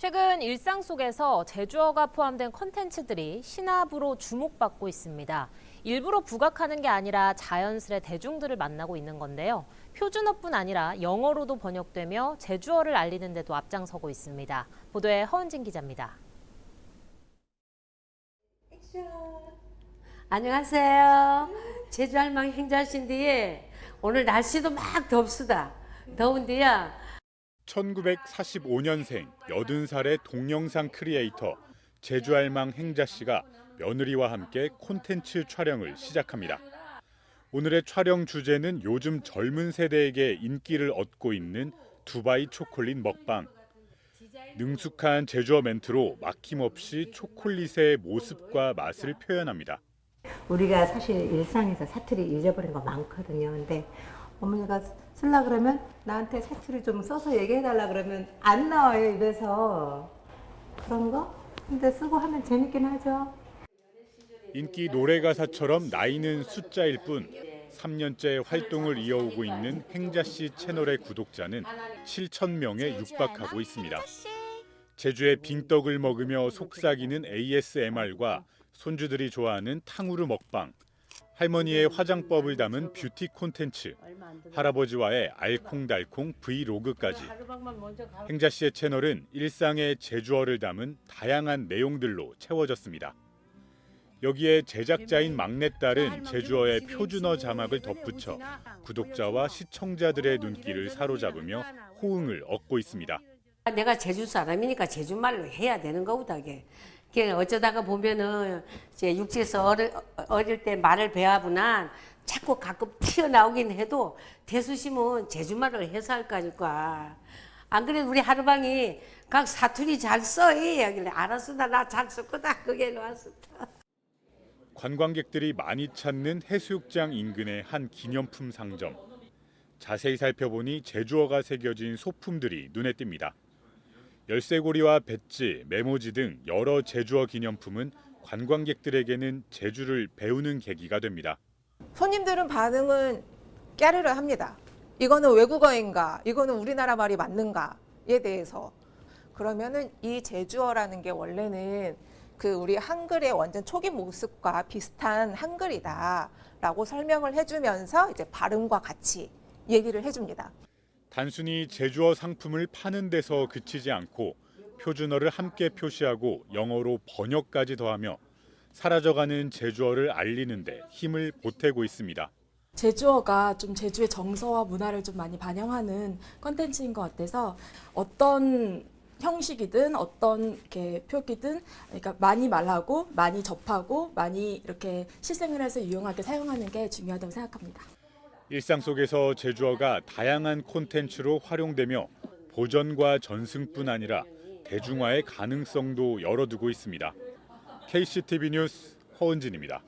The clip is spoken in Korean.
최근 일상 속에서 제주어가 포함된 콘텐츠들이 신압으로 주목받고 있습니다. 일부러 부각하는 게 아니라 자연스레 대중들을 만나고 있는 건데요. 표준어뿐 아니라 영어로도 번역되며 제주어를 알리는 데도 앞장서고 있습니다. 보도에 허은진 기자입니다. 안녕하세요. 제주할망 행자신데요. 오늘 날씨도 막 덥수다. 더운데요. 1945년생 80살의 동영상 크리에이터 제주알망 행자 씨가 며느리와 함께 콘텐츠 촬영을 시작합니다. 오늘의 촬영 주제는 요즘 젊은 세대에게 인기를 얻고 있는 두바이 초콜릿 먹방. 능숙한 제주어 멘트로 막힘없이 초콜릿의 모습과 맛을 표현합니다. 우리가 사실 일상에서 사투리 잊어버린 거 많거든요. 근데 어머니가 쓸라 그러면 나한테 사투리 좀 써서 얘기해달라 그러면 안 나와요, 입에서. 그런 거? 근데 쓰고 하면 재밌긴 하죠. 인기 노래 가사처럼 나이는 숫자일 뿐 3년째 활동을 이어오고 있는 행자 씨 채널의 구독자는 7천 명에 육박하고 있습니다. 제주의 빙떡을 먹으며 속삭이는 ASMR과 손주들이 좋아하는 탕후루 먹방, 할머니의 화장법을 담은 뷰티 콘텐츠, 할아버지와의 알콩달콩 브이로그까지 행자 씨의 채널은 일상의 제주어를 담은 다양한 내용들로 채워졌습니다. 여기에 제작자인 막내딸은 제주어의 표준어 자막을 덧붙여 구독자와 시청자들의 눈길을 사로잡으며 호응을 얻고 있습니다. 내가 제주 사람이니까 제주말로 해야 되는 거보다 이게. 어쩌다가 보면은 이제 육지에서 어릴, 어릴 때 말을 배워보나 자꾸 가끔 튀어나오긴 해도 대수심은 제주말을 해서 할 거니까. 안 그래도 우리 하루방이 각 사투리 잘 써. 이야기를 알았어. 나잘 썼거든. 그게 왔어. 관광객들이 많이 찾는 해수욕장 인근의 한 기념품 상점. 자세히 살펴보니 제주어가 새겨진 소품들이 눈에 띕니다. 열쇠고리와 배지, 메모지 등 여러 제주어 기념품은 관광객들에게는 제주를 배우는 계기가 됩니다. 손님들은 반응은 깨르르 합니다. 이거는 외국어인가? 이거는 우리나라 말이 맞는가에 대해서. 그러면은 이 제주어라는 게 원래는 그 우리 한글의 완전 초기 모습과 비슷한 한글이다라고 설명을 해주면서 이제 발음과 같이 얘기를 해줍니다. 단순히 제주어 상품을 파는 데서 그치지 않고 표준어를 함께 표시하고 영어로 번역까지 더하며 사라져가는 제주어를 알리는데 힘을 보태고 있습니다. 제주어가 좀 제주의 정서와 문화를 좀 많이 반영하는 컨텐츠인 것 같아서 어떤 형식이든 어떤 이렇게 표기든 그러니까 많이 말하고 많이 접하고 많이 이렇게 실생을 해서 유용하게 사용하는 게 중요하다고 생각합니다. 일상 속에서 제주어가 다양한 콘텐츠로 활용되며 보전과 전승뿐 아니라 대중화의 가능성도 열어두고 있습니다. KCTV 뉴스 허은진입니다.